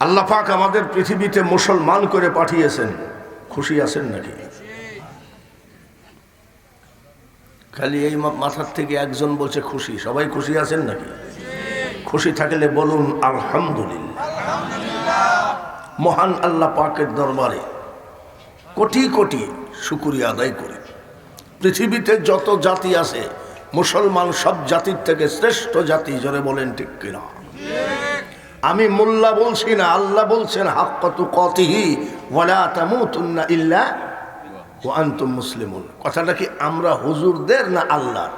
আল্লাহ পাক আমাদের পৃথিবীতে মুসলমান করে পাঠিয়েছেন। খুশি আছেন নাকি? খালি এই মাথার থেকে একজন বলছে খুশি। সবাই খুশি আছেন নাকি? খুশি থাকলে বলুন, আলহামদুলিল্লাহ। মহান আল্লাহ পাকের দরবারে কোটি কোটি শুকুরিয়া আদায় করে। পৃথিবীতে যত জাতি আছে, মুসলমান সব জাতির থেকে শ্রেষ্ঠ জাতি, জোরে বলেন ঠিক কিনা? আমি মোল্লা বলছি না, আল্লাহ বলছেন হাক্কতু কতিহি ওয়ালা কথাটা কি আমরা হুজুরদের না আল্লাহ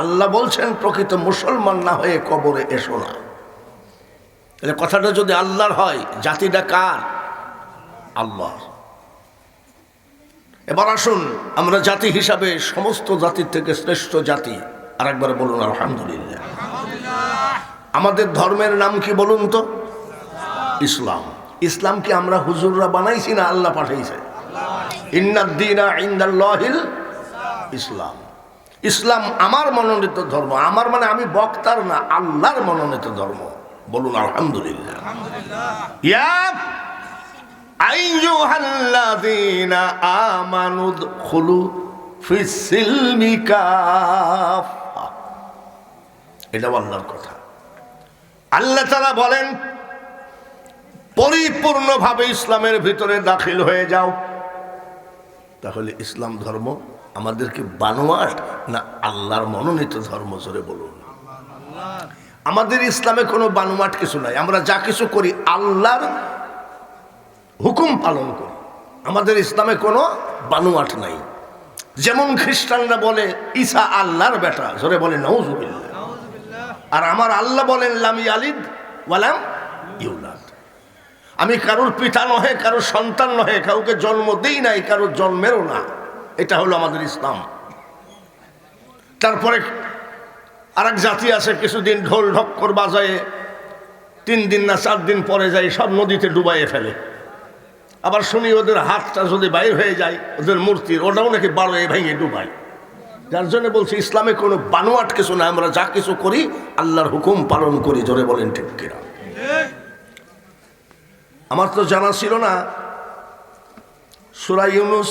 আল্লাহ বলছেন, প্রকৃত মুসলমান না হয়ে কবরে এসো না। তাহলে কথাটা যদি আল্লাহর হয়, জাতিটা কার? আল্লাহ এবার আসুন, আমরা জাতি হিসাবে সমস্ত জাতির থেকে শ্রেষ্ঠ জাতি। আরেকবার বলুন, আলহামদুলিল্লাহ। আমাদের ধর্মের নাম কি বলুন তো? ইসলাম। ইসলাম কি আমরা হুজুররা বানাইছি না আল্লাহ পাঠাইছে? ইসলাম। ইসলাম আমার মনোনীত ধর্ম। আমার মানে আমি বক্তার না, আল্লাহর মনোনীত ধর্ম। বলুন আলহামদুলিল্লাহ। ইয়া এটাও আল্লাহর কথা। আল্লাহ তাআলা বলেন, পরিপূর্ণভাবে ইসলামের ভিতরে দাখিল হয়ে যাও। তাহলে ইসলাম ধর্ম আমাদেরকে বানোয়াট না আল্লাহর মনোনীত ধর্ম জোরে বলুন? আমাদের ইসলামে কোনো বানোয়াট কিছু নাই। আমরা যা কিছু করি আল্লাহর হুকুম পালন করি। আমাদের ইসলামে কোনো বানোয়াট নাই। যেমন খ্রিস্টানরা বলে, ঈসা আল্লাহর বেটা, জোরে বলে নৌজুবিল্লা আর আমার আল্লাহ বলেন, লামি আলিদ ওয়ালাম ইউলাদ। আমি কারোর পিতা নহে, কারোর সন্তান নহে, কাউকে জন্ম দিই নাই, কারোর জন্মেরও না। এটা হলো আমাদের ইসলাম। তারপরে আরেক জাতি আছে, কিছুদিন ঢোল ঢক্কর বাজায়ে, তিন দিন না চার দিন পরে যায়, সব নদীতে ডুবাইয়ে ফেলে। আবার শুনি ওদের হাতটা যদি বাইর হয়ে যায়, ওদের মূর্তির, ওটাও নাকি বারোয় ভেঙে ডুবায়। যার জন্য বলছি, ইসলামে কোনো বানোয়াট কিছু না, আমরা যা কিছু করি, আল্লাহর হুকুম পালন করি। জোরে বলেন, ঠিক কিনা? আমার তো জানা ছিল না, সুরা ইউনুস,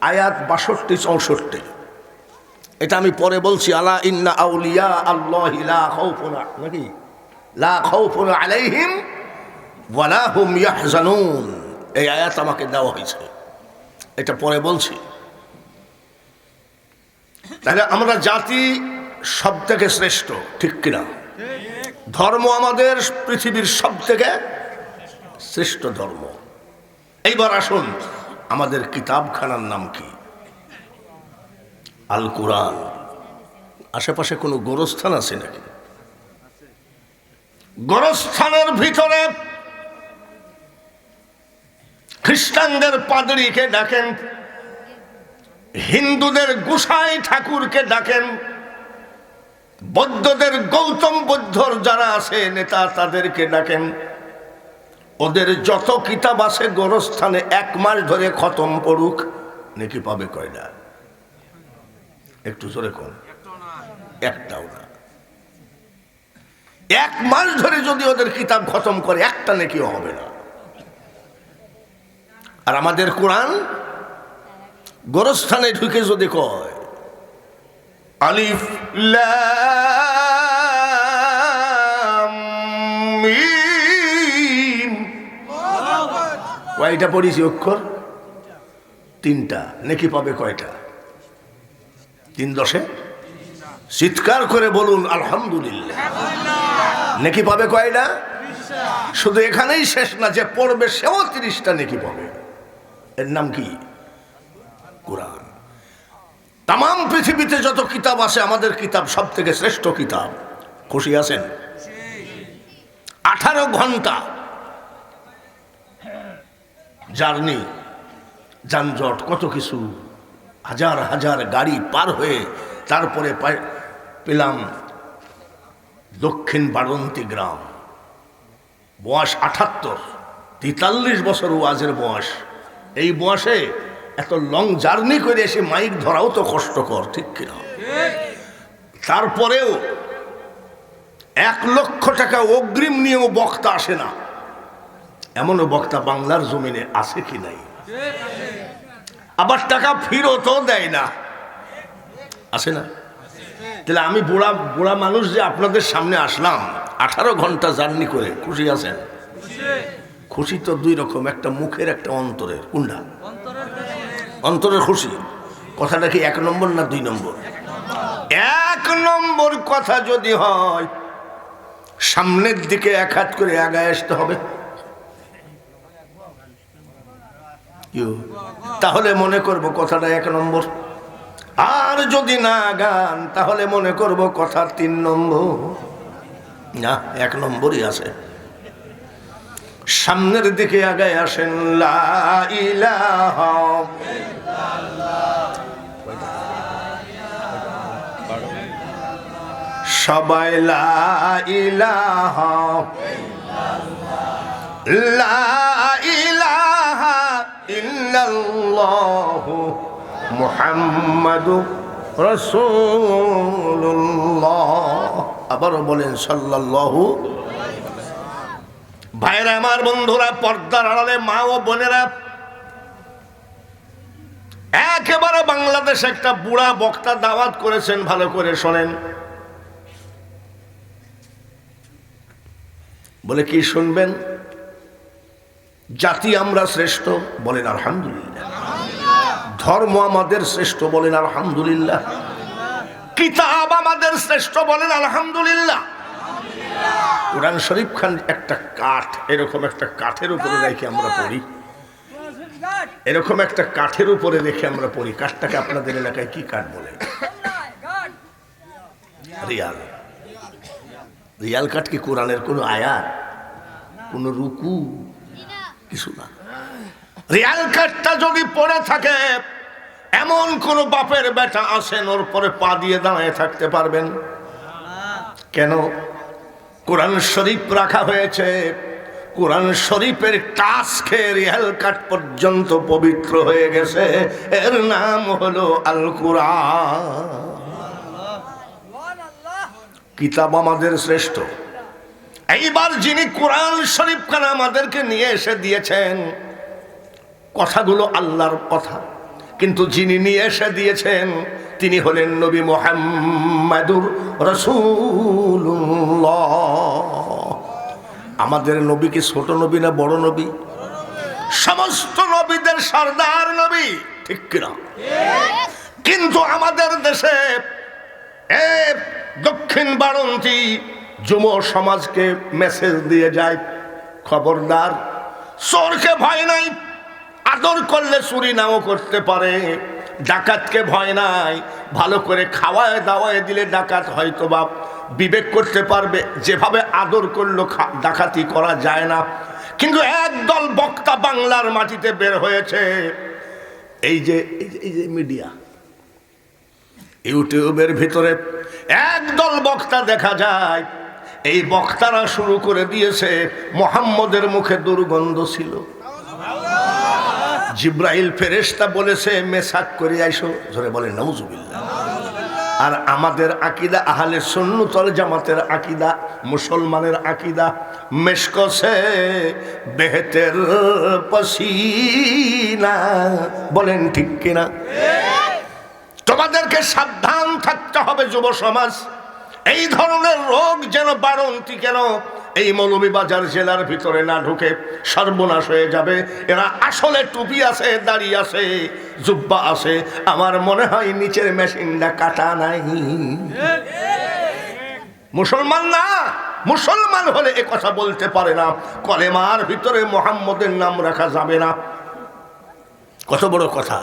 আয়াত বাষট্টি, চৌষট্টি। এটা আমি পরে বলছি, আলা ইন্না আউলিয়া আল্লাহ নাকি? লা খাউফুন আলাইহিম ওয়ালা হুম ইয়াহজানুন। এই আয়াত আমাকে দেওয়া হয়েছে। এটা পরে বলছি। তাহলে আমরা জাতি সব থেকে শ্রেষ্ঠ, ঠিক কিনা? ধর্ম আমাদের পৃথিবীর সব থেকে শ্রেষ্ঠ ধর্ম। এইবার আসুন, আমাদের কিতাবখানার নাম কি? আল কোরআন। আশেপাশে কোনো গোরস্থান আছে নাকি? গোরস্থানের ভিতরে খ্রিস্টানদের পাদরিকে ডাকেন হিন্দুদের গুসাই ঠাকুরকে ডাকেন। বৌদ্ধদের গৌতম বুদ্ধর যারা আছে, নেতা তাদেরকে ডাকেন। ওদের যত কিতাব আছে, গোরস্থানে এক মাস ধরে খতম পড়ুক, নাকি পাবে কয়টা একটু জোরে কোন। একটাও না। এক মাস ধরে যদি ওদের কিতাব খতম করে, একটা নাকিও হবে না। আর আমাদের কোরআন গোরস্থানে ঢুকে যদি কয় আলিফ কয়টা পড়িছি অক্ষর? তিনটা। নাকি পাবে কয়টা? তিন দশে? চিৎকার করে বলুন আলহামদুলিল্লাহ। নেকি পাবে কয়টা? শুধু এখানেই শেষ না যে পড়বে সেও তিরিশটা নেকি পাবে। এর নাম কি? কোরআন। তাম পৃথিবীতে যত কিতাব আছে, আমাদের কিতাব সব থেকে শ্রেষ্ঠ কিতাব। খুশি আছেন? আঠারো ঘণ্টা জার্নি, যানজট, কত কিছু। হাজার হাজার গাড়ি পার হয়ে তারপরে পেলাম দক্ষিণ বারন্তি গ্রাম। বয়স আঠাত্তর, তেতাল্লিশ বছর ওয়াজের বয়স। এই বয়সে এত লং জার্নি করে এসে মাইক ধরাও তো কষ্টকর, ঠিক কিনা? তারপরেও এক লক্ষ টাকা অগ্রিম নিয়েও বক্তা আসে না। এমনও বক্তা বাংলার জমিনে আছে কি নাই? আবার টাকা ফিরতও দেয় না। আছে না? তাহলে আমি বুড়া বুড়া মানুষ যে আপনাদের সামনে আসলাম, আঠারো ঘণ্টা জার্নি করে, খুশি আছেন? খুশি তো দুই রকম, একটা মুখের, একটা অন্তরের। কোনটা? অন্তরের খুশি। কথাটা কি এক নম্বর না দুই নম্বর? এক নম্বর কথা যদি হয়, সামনের দিকে এক হাত করে আগায় আসতে হবে। তাহলে মনে করব কথাটা এক নম্বর। আর যদি না গান, তাহলে মনে করব কথা তিন নম্বর। না, এক নম্বরই আছে। সামনের দিকে আগায় আসেন সবাই লা ইলাহা লা ইলাহা ইল্লাল্লাহু। মুহাম্মাদুর রাসূলুল্লাহ। আবারও বলেন, সাল্লাল্লাহু ভাইরা আমার বন্ধুরা, পর্দার আড়ালে মা ও বোনেরা, একেবারে বাংলাদেশ একটা বুড়া বক্তা দাওয়াত করেছেন, ভালো করে শোনেন। বলে, কি শুনবেন? জাতি আমরা শ্রেষ্ঠ, বলেন, আলহামদুলিল্লাহ। ধর্ম আমাদের শ্রেষ্ঠ, বলেন, আলহামদুলিল্লাহ। কিতাব আমাদের শ্রেষ্ঠ, বলেন, আলহামদুলিল্লাহ। কোরআন শরীফ খান একটা কাঠ, এরকম একটা কাঠের উপরে রেখে আমরা পড়ি। এরকম একটা কাঠের উপরে রেখে আমরা পড়ি। কাঠটাকে আপনাদের এলাকায় কি কাঠ বলে? রিয়াল। রিয়াল কাঠ কি কোরআনের কোনো আয়াত? কোনো রুকু? কিছু না। রিয়াল কাঠটা যদি পড়ে থাকে, এমন কোন বাপের বেটা আসেন ওর পরে পা দিয়ে দাঁড়িয়ে থাকতে পারবেন। কেন? কোরআন শরীফ রাখা হয়েছে। কোরআন শরীফের টাচ খেয়ে রিয়াল কাঠ পর্যন্ত পবিত্র হয়ে গেছে। এর নাম হলো আল কোরআন কিতাব আমাদের শ্রেষ্ঠ। এইবার যিনি কোরআন শরীফ খান আমাদেরকে নিয়ে এসে দিয়েছেন, কথাগুলো আল্লাহর কথা। কিন্তু যিনি নিয়ে এসে দিয়েছেন, তিনি হলেন নবী মোহাম্মদুর রসুল্লাহ আমাদের নবী কি ছোট নবী না বড় নবী? সমস্ত নবীদের সর্দার নবী, ঠিক কিনা? কিন্তু আমাদের দেশে দক্ষিণ বারন্তি যুব সমাজকে মেসেজ দিয়ে যায়, খবরদার, চোরকে ভয় নাই। আদর করলে চুরি নাও করতে পারে। ডাকাতকে ভয় নাই। ভালো করে খাওয়ায় দাওয়ায় দিলে ডাকাত হয়তো বা বিবেক করতে পারবে। যেভাবে আদর করল ডাকাতি করা যায় না। কিন্তু একদল বক্তা বাংলার মাটিতে বের হয়েছে। এই যে- এই যে মিডিয়া। ইউটিউবের ভিতরে একদল বক্তা দেখা যায়। এই বক্তারা শুরু করে দিয়েছে, মোহাম্মদের মুখে দুর্গন্ধ ছিল। জিব্রাইল ফেরেশতা বলেছে, মেসাক করে আইসো। ধরে বলে নৌজুবিল্লা আর আমাদের আকিদা আহলে সন্ন্যতল জামাতের আকিদা, মুসলমানের আকিদা মেশকসে বেহেতের পসিনা। বলেন ঠিক কিনা? তোমাদেরকে সাবধান থাকতে হবে যুব সমাজ। এই ধরনের রোগ যেন বারন্তি কেন? এই মৌলভীবাজার জেলার ভিতরে না ঢুকে সর্বনাশ হয়ে যাবে। এরা আসলে টুপি আছে, দাড়ি আছে, জুব্বা আছে। আমার মনে হয় নিচের মেশিনটা কাটা নাই। মুসলমান না, মুসলমান হলে এ কথা বলতে পারে না। কলেমার ভিতরে মোহাম্মদের নাম রাখা যাবে না। কত বড় কথা।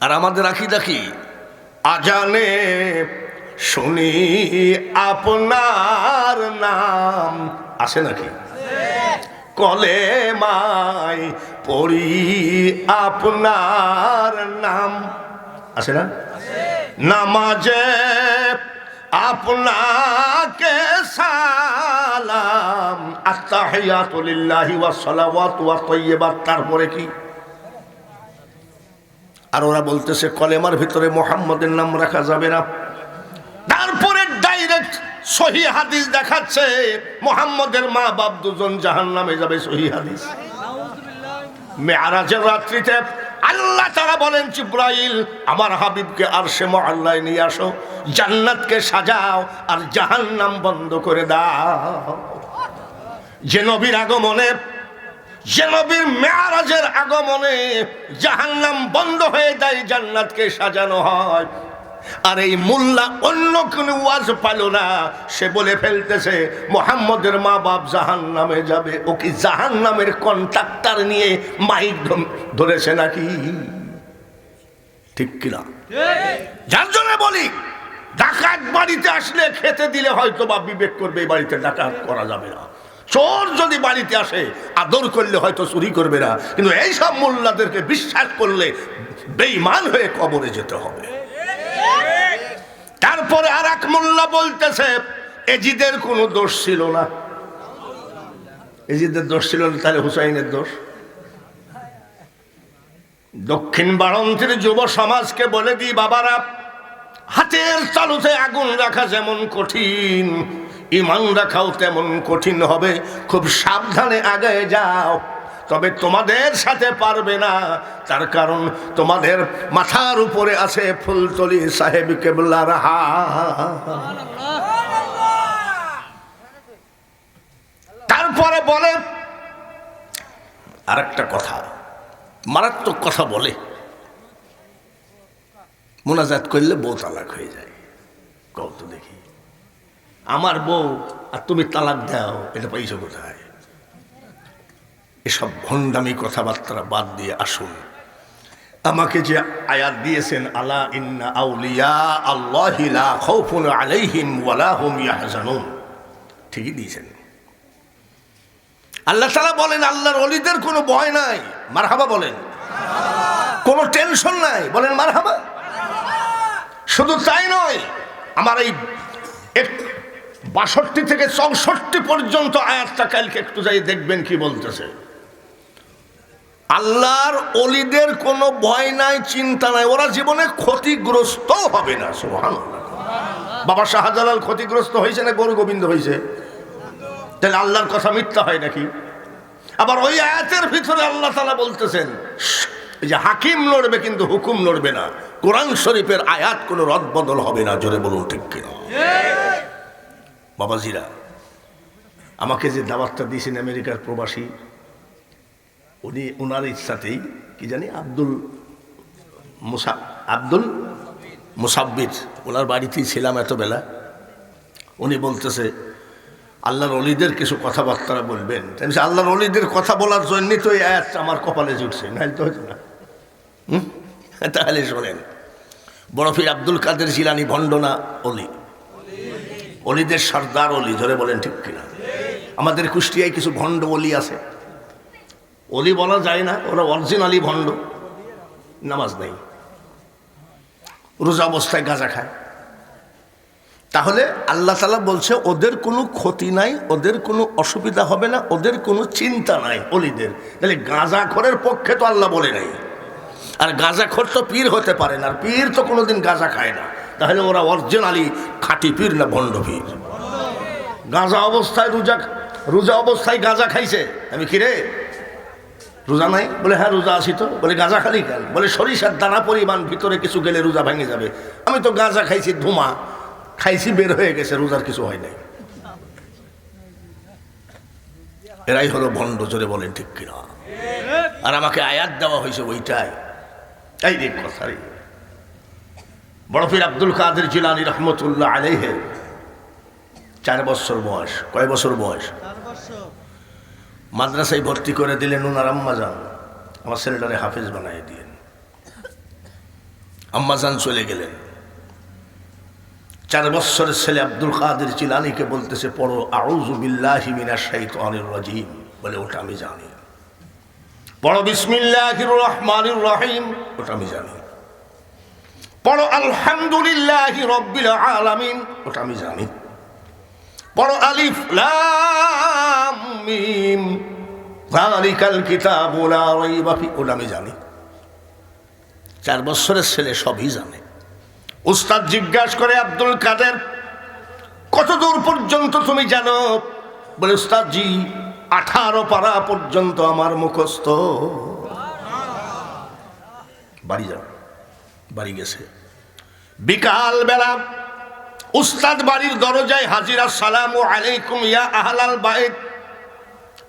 আর আমাদের আকিদা দেখি আজানে শুনি আপনার নাম। আছে নাকি? কলে মাই পড়ি আপনার নাম। আছে না? নামাজে আপনাকে সালাম। আত্তাহিয়াতুলিল্লাহি ওয়া সালাওয়াতু ওয়া তাইয়্যিবাত। তারপরে কি? আর ওরা বলতেছে, কলেমার ভিতরে মোহাম্মদের নাম রাখা যাবে না। তারপরে সহি হাদিস দেখাচ্ছে, মোহাম্মদের মা বাপ দুজন জাহান নামে যাবে, সহি হাদিস। মেয়ারাজের রাত্রিতে আল্লাহ তারা বলেন, জিব্রাইল, আমার হাবিবকে আর সে মহল্লায় নিয়ে আসো, জান্নাতকে সাজাও আর জাহান্নাম বন্ধ করে দাও। যে নবীর আগমনে, যে নবীর মেয়ারাজের আগমনে জাহান্নাম বন্ধ হয়ে যায়, জান্নাতকে সাজানো হয়। আর এই মোল্লা অন্য কোনো ওয়াজ পাইল না। সে বলে ফেলতেছে, মোহাম্মদের মা বাপ জাহান নামে যাবে। ও কি জাহান নামের কন্ট্রাক্টার নিয়ে মাইক ধরেছে নাকি? ঠিক কিনা? যার জন্য বলি, ডাকাত বাড়িতে আসলে খেতে দিলে হয়তো বা বিবেক করবে, এই বাড়িতে ডাকাত করা যাবে না। চোর যদি বাড়িতে আসে, আদর করলে হয়তো চুরি করবে না। কিন্তু এইসব মোল্লাদেরকে বিশ্বাস করলে বেইমান হয়ে কবরে যেতে হবে। তারপরে আর এক মোল্লা বলতেছে, এজিদের কোনো দোষ ছিল না। এজিদের দোষ ছিল না, তাহলে হুসাইনের দোষ। দক্ষিণ বাড়ন্তের যুব সমাজকে বলে দিই বাবারা, হাতের চালুতে আগুন রাখা যেমন কঠিন, ইমান রাখাও তেমন কঠিন হবে, খুব সাবধানে আগে যাও। তবে তোমাদের সাথে পারবে না। তার কারণ তোমাদের মাথার উপরে আছে ফুলতলি সাহেব কেবলার হা তারপরে বলে আর একটা কথা, মারাত্মক কথা বলে, মোনাজাত করলে বউ তালাক হয়ে যায়। কত দেখি। আমার বউ, আর তুমি তালাক দাও, এটা পাইছো কোথায়? এসব ভণ্ডামি কথাবার্তা বাদ দিয়ে আসুন। আমাকে যে আয়াত দিয়েছেন, আলা ইন্না আউলিয়া আল্লাহি লা খাউফুন আলাইহিম ওয়ালা হুম ইয়াহজানুন। ঠিকই দিয়েছেন। আল্লাহ তাআলা বলেন, আল্লাহর অলিদের কোনো ভয় নাই। মারহাবা বলেন। কোনো টেনশন নাই। বলেন, মারহাবা? শুধু তাই নয়, আমার এই বাষট্টি থেকে চৌষট্টি পর্যন্ত আয়াতটা কালকে একটু যাই দেখবেন কি বলতেছে। আল্লাহর অলিদের কোনো ভয় নাই, চিন্তা নাই। ওরা জীবনে ক্ষতিগ্রস্ত হবে না সুবহান বাবা শাহজালাল ক্ষতিগ্রস্ত হয়েছে না গরু গোবিন্দ হয়েছে? তাহলে আল্লাহর কথা মিথ্যা হয় নাকি? আবার ওই আয়াতের ভিতরে আল্লাহ তালা বলতেছেন যে হাকিম লড়বে কিন্তু হুকুম লড়বে না। কোরআন শরীফের আয়াত কোনো রদবদল হবে না। জোরে বলুন, ঠিক কিনা? বাবাজিরা, আমাকে যে দাওয়াতটা দিয়েছেন আমেরিকার প্রবাসী উনি ওনার ইচ্ছাতেই, কি জানি, আব্দুল মুসা, আব্দুল মুসাব্বির ওনার বাড়িতেই ছিলাম এত বেলা উনি বলতেছে, আল্লাহর অলিদের কিছু কথাবার্তা বলবেন। তাই আল্লাহর অলিদের কথা বলার জন্যই তো এই আয়াতটা আমার কপালে জুটছে, নাহলে তো হতো না? তাহলে শোনেন, বরফির আব্দুল কাদের জিলানি ভণ্ডনা অলি। অলিদের সর্দার অলি, ধরে বলেন ঠিক কিনা। আমাদের কুষ্টিয়ায় কিছু ভণ্ড অলি আছে। অলি বলা যায় না, ওরা অরিজিনালি ভণ্ড। নামাজ নেই। রোজা অবস্থায় গাঁজা খায়। তাহলে আল্লাহ তালা বলছে, ওদের কোনো ক্ষতি নাই, ওদের কোনো অসুবিধা হবে না, ওদের কোনো চিন্তা নাই অলিদের। তাহলে গাঁজা খোরের পক্ষে তো আল্লাহ বলে নাই। আর গাঁজা খোর তো পীর হতে পারে না, আর পীর তো কোনোদিন গাঁজা খায় না। তাহলে ওরা অরিজিনালি খাঁটি পীর না ভণ্ড পীর? গাঁজা অবস্থায় রোজা রোজা অবস্থায় গাঁজা খাইছে। আমি কিরে রোজা নাই? বলে হ্যাঁ রোজা আছি তো। বলে, গাঁজা খালি কেন? বলে, সরিষার দানা পরিমাণ ভিতরে কিছু গেলে রোজা ভেঙে যাবে। আমি তো গাঁজা খাইছি, ধুমা। খাইছি, বের হয়ে গেছে, রোজার কিছু হয় নাই। এরাই হলো ভণ্ড, জোরে বলেন, ঠিক কিনা? আর আমাকে আয়াত দেওয়া হয়েছে ওইটাই। এই রে কথা রে। বড়ফির আব্দুল কাদের জিলানি রহমতুল্লাহ আলাইহে। চার বছর বয়স। কয় বছর বয়স? মাদ্রাসায় ভর্তি করে দিলেন ওনার আম্মাজান। আমার ছেলেটারে হাফেজ বানাই দিলেন। আম্মাজান চলে গেলেন। চার বৎসরের ছেলে আব্দুল কাদের চিলানিকে বলতেছে, পড়ো আউজু বিল্লাহি মিনাশ শাইতানির রাজিম। বলে, ওটা আমি জানি। পড়ো, বিসমিল্লাহির রহমানির রহিম। ওটা আমি জানি। পড়ো, আলহামদুলিল্লাহি রব্বিল আলামিন। ওটা আমি জানি। পড়ো আলিফ লাম মিম। যালিকাল কিতাবু লা রাইবা ফি। আমি জানি। চার বছরের ছেলে সবই জানে। উস্তাদ জিজ্ঞাসা করে, আব্দুল কাদের কত দূর পর্যন্ত তুমি জানো? বলে, উস্তাদজি, আঠারো পারা পর্যন্ত আমার মুখস্থ। বাড়ি যাও। বাড়ি গেছে। বিকাল বেলা উস্তাদ বাড়ির দরজায় হাজিরা, সালাম ও আলাইকুম ইয়া আহলাল বাইত।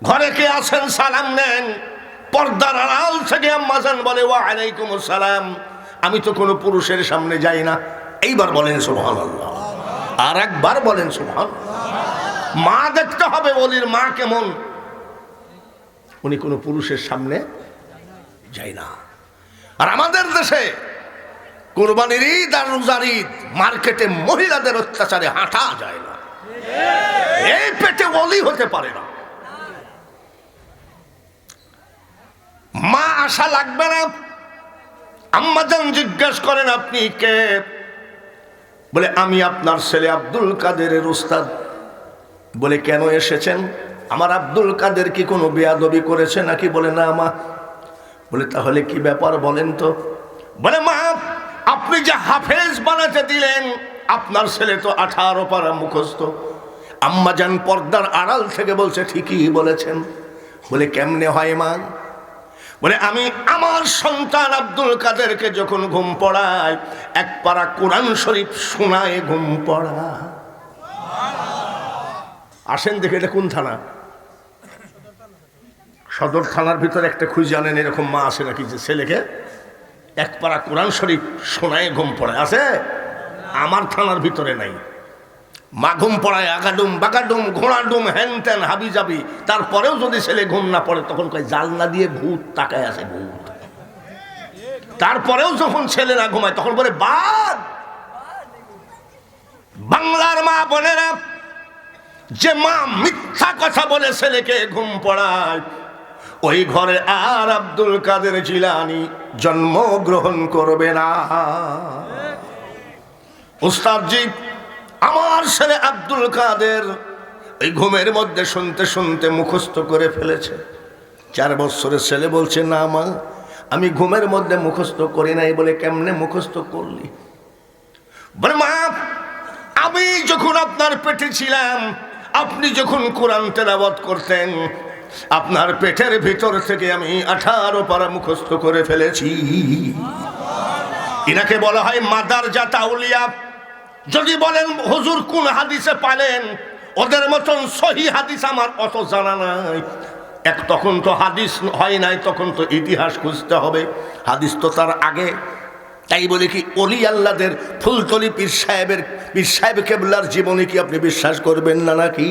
ঘরে কে আছেন? সালাম নেন। পর্দার আড়াল থেকে আম্মাজান বলে, ওয়া আলাইকুম সালাম আমি তো কোনো পুরুষের সামনে যাই না। এইবার বলেন আল্লাহ আর একবার বলেন সুবহান মা দেখতে হবে বলির মা কেমন? উনি কোনো পুরুষের সামনে যায় না। আর আমাদের দেশে কোরবানির ঈদ আর রোজার ঈদ, মার্কেটে মহিলাদের অত্যাচারে হাঁটা যায় না। এই পেটে বলি হতে পারে না। মা আশা লাগবে না। আম্মাজান জিজ্ঞেস করেন, আপনি কে? বলে, আমি আপনার ছেলে আব্দুল কাদেরের উস্তাদ বলে, কেন এসেছেন? আমার আব্দুল কাদের কি কোনো বেয়াদবি করেছে নাকি? বলে, না মা। বলে, তাহলে কি ব্যাপার বলেন তো? বলে, মা আপনি যে হাফেজ বানাতে দিলেন, আপনার ছেলে তো আঠারো পারা মুখস্থ। আম্মাজান পর্দার আড়াল থেকে বলছে, ঠিকই বলেছেন। বলে, কেমনে হয় মা বলে, আমি আমার সন্তান আব্দুল কাদেরকে যখন ঘুম পড়াই এক পারা কোরআন শরীফ শোনায় ঘুম পড়া। আসেন দেখে, এটা কোন থানা? সদর থানার ভিতরে একটা খুঁজে আনেন, এরকম মা আসে নাকি যে ছেলেকে এক পারা কোরআন শরীফ সোনায় ঘুম পড়ায়, আছে? আমার থানার ভিতরে নাই। মা ঘুম পড়ায় আগাডুম বাগাডুম ঘোড়াডুম হ্যান ত্যান, হাবি যাবি তারপরেও যদি ছেলে ঘুম না পড়ে, তখন কয় জালনা দিয়ে ভূত তাকায় আছে, ভূত। তারপরেও যখন ছেলেরা ঘুমায়, তখন বলে, বাদ! বাংলার মা বোনেরা, যে মা মিথ্যা কথা বলে ছেলেকে ঘুম পড়ায় ওই ঘরে আর আব্দুল কাদের জিলানি জন্মগ্রহণ করবে না। উস্তাদজি, আমার ছেলে আব্দুল কাদের ওই ঘুমের মধ্যে শুনতে শুনতে মুখস্থ করে ফেলেছে। চার বছরের ছেলে বলছে, না মা, আমি ঘুমের মধ্যে মুখস্থ করি নাই বলে কেমনে মুখস্থ করলি? বলে, মা, আমি যখন আপনার পেটে ছিলাম, আপনি যখন কোরআন তেলাবত করতেন আপনার পেটের ভিতর থেকে আমি আঠারো পারা মুখস্থ করে ফেলেছি। ইনাকে বলা হয় মাদার জাতা উলিয়া যদি বলেন, হুজুর, কোন হাদিসে পালেন? ওদের মতন সহি হাদিস আমার অত জানা নাই। এক তখন তো হাদিস হয় নাই, তখন তো ইতিহাস খুঁজতে হবে। হাদিস তো তার আগে। তাই বলে কি অলি আল্লাদের ফুলতলি পীর সাহেবের, পীর সাহেব কেবলার জীবনে কি আপনি বিশ্বাস করবেন না নাকি?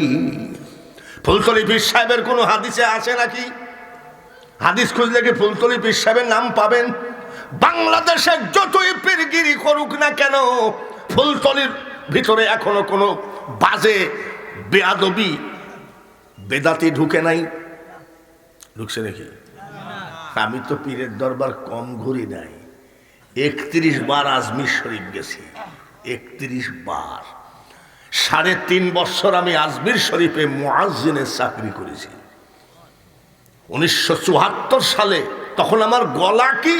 ফুলতলি পীর সাহেবের কোনো হাদিসে আছে নাকি? হাদিস খুঁজলে কি ফুলতলি পীর সাহেবের নাম পাবেন? বাংলাদেশের যতই পীরগিরি করুক না কেন, ফুলতলির ভিতরে এখনও কোনো বাজে বেয়াদবি, বেদাতি ঢুকে নাই। ঢুকছে নাকি? আমি তো পীরের দরবার কম ঘুরি নাই। একত্রিশ বার আজমির শরীফ গেছি। একত্রিশ বার। সাড়ে তিন বছর আমি আজমির শরীফে মোয়াজিনের চাকরি করেছি। উনিশশো চুয়াত্তর সালে তখন আমার গলা কি?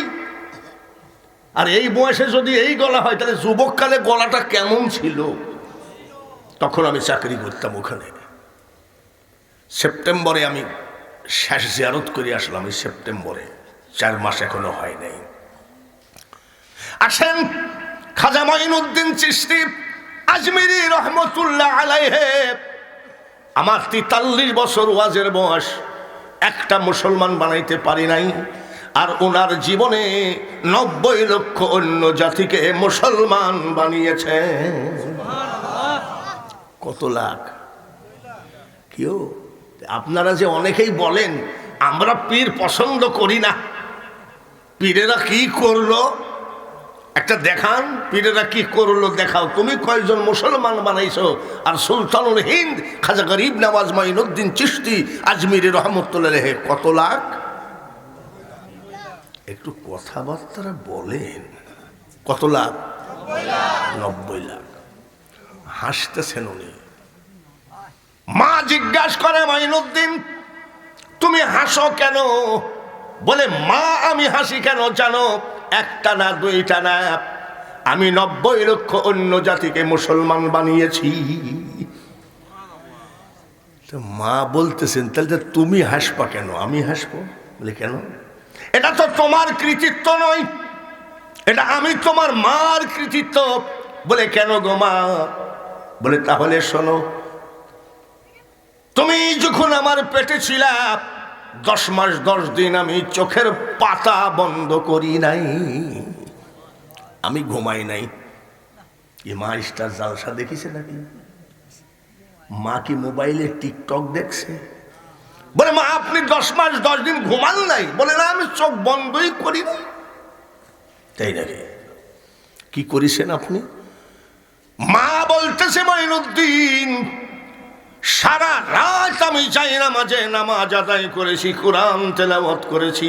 আর এই বয়সে যদি এই গলা হয়, তাহলে যুবককালে গলাটা কেমন ছিল? তখন আমি চাকরি করতাম ওখানে। সেপ্টেম্বরে আমি শেষ জিয়ারত করে আসলাম এই সেপ্টেম্বরে। চার মাস এখনও হয় নাই। আসেন খাজা মাইনুদ্দিন চিস্তি আজমিরি রহমতুল্লাহ আলাইহে। আমার তেতাল্লিশ বছর ওয়াজের বয়স, একটা মুসলমান বানাইতে পারি নাই, আর ওনার জীবনে নব্বই লক্ষ অন্য জাতিকে মুসলমান বানিয়েছে। কত লাখ? কেউ আপনারা যে অনেকেই বলেন, আমরা পীর পছন্দ করি না। পীরেরা কি করল? একটা দেখান, পীরেরা কি করল দেখাও। তুমি কয়জন মুসলমান বানাইছো? আর সুলতানুল হিন্দ খাজা গরিব নওয়াজ মাইনুদ্দিন চিস্তি আজমির রহমতুল্লাহ হে কত লাখ? একটু কথাবার্তা বলেন। কত লাখ? নব্বই লাখ। হাসতেছেন উনি। মা জিজ্ঞাসা করে মাইনুদ্দিন তুমি হাসো কেন? বলে, মা, আমি হাসি কেন জানো? একটা না, দুইটা না। আমি নব্বই লক্ষ অন্য জাতিকে মুসলমান বানিয়েছি। তো মা বলতেছেন, তাহলে তো তুমি হাসবা কেন? আমি হাসবো? বলে, কেন? এটা তো তোমার কৃতিত্ব নয়। এটা আমি তোমার মার কৃতিত্ব। বলে, কেন গো মা? বলে, তাহলে শোনো, তুমি যখন আমার পেটে ছিলা দশ মাস, দশ দিন আমি চোখের পাতা বন্ধ করি নাই। আমি ঘুমাই নাই। এ মা স্টার জালসা দেখিছে নাকি? মা কি মোবাইলে টিকটক দেখছে? বলে, মা, আপনি দশ মাস, দশ দিন ঘুমান নাই। বলে, না, আমি চোখ বন্ধই করি না তাই নাকি? কি করেছেন আপনি? মা বলতেছে, মাইনুদ্দিন সারা রাত আমি যাই নামাজে, নামাজ আদায় করেছি, কোরআন তেলাওয়াত করেছি।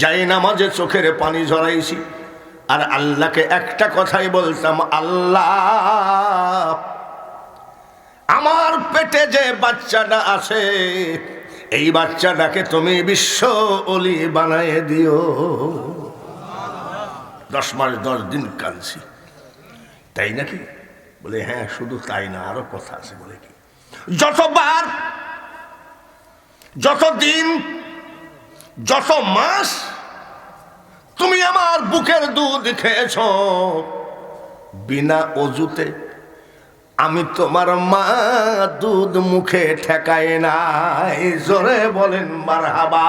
যাই নামাজে চোখের পানি ঝরাইছি। আর আল্লাহকে একটা কথাই বলতাম, আল্লাহ, আমার পেটে যে বাচ্চাটা আছে, এই বাচ্চাটাকে তুমি বিশ্ব অলি বানায় দিও। দশ মাস, দশ দিন কাঁদছি। তাই নাকি? বলে হ্যাঁ শুধু তাই না, আরও কথা আছে বলে কি? যতবার যত দিন, যত মাস তুমি আমার বুকের দুধ খেয়েছ, বিনা অজুতে আমি তোমার মা দুধ মুখে ঠেকাই নাই। জোরে বলেন, মারহাবা।